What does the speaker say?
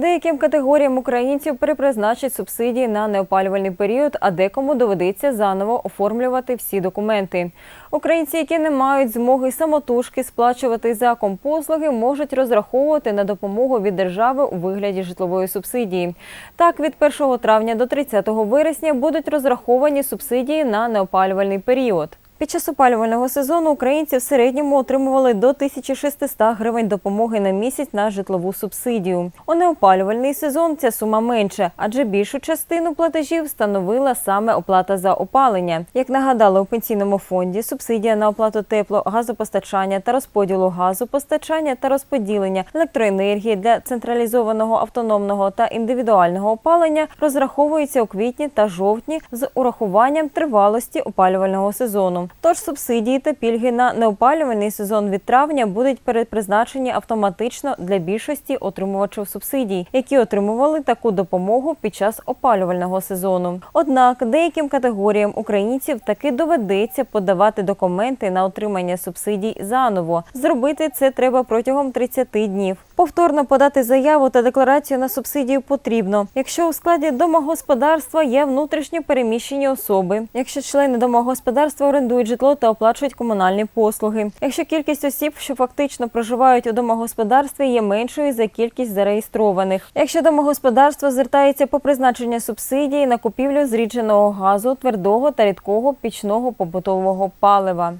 Деяким категоріям українців перепризначать субсидії на неопалювальний період, а декому доведеться заново оформлювати всі документи. Українці, які не мають змоги самотужки сплачувати за компослуги, можуть розраховувати на допомогу від держави у вигляді житлової субсидії. Так, від 1 травня до 30 вересня будуть розраховані субсидії на неопалювальний період. Під час опалювального сезону українці в середньому отримували до 1600 гривень допомоги на місяць на житлову субсидію. У неопалювальний сезон ця сума менше, адже більшу частину платежів становила саме оплата за опалення. Як нагадали у пенсійному фонді, субсидія на оплату тепло, газопостачання та розподілу газу, постачання та розподілення електроенергії для централізованого автономного та індивідуального опалення розраховується у квітні та жовтні з урахуванням тривалості опалювального сезону. Тож субсидії та пільги на неопалювальний сезон від травня будуть передпризначені автоматично для більшості отримувачів субсидій, які отримували таку допомогу під час опалювального сезону. Однак деяким категоріям українців таки доведеться подавати документи на отримання субсидій заново. Зробити це треба протягом 30 днів. Повторно подати заяву та декларацію на субсидію потрібно, якщо у складі домогосподарства є внутрішньо переміщені особи, якщо члени домогосподарства орендують житло та оплачують комунальні послуги, якщо кількість осіб, що фактично проживають у домогосподарстві, є меншою за кількість зареєстрованих, якщо домогосподарство звертається по призначення субсидії на купівлю зрідженого газу, твердого та рідкого пічного побутового палива.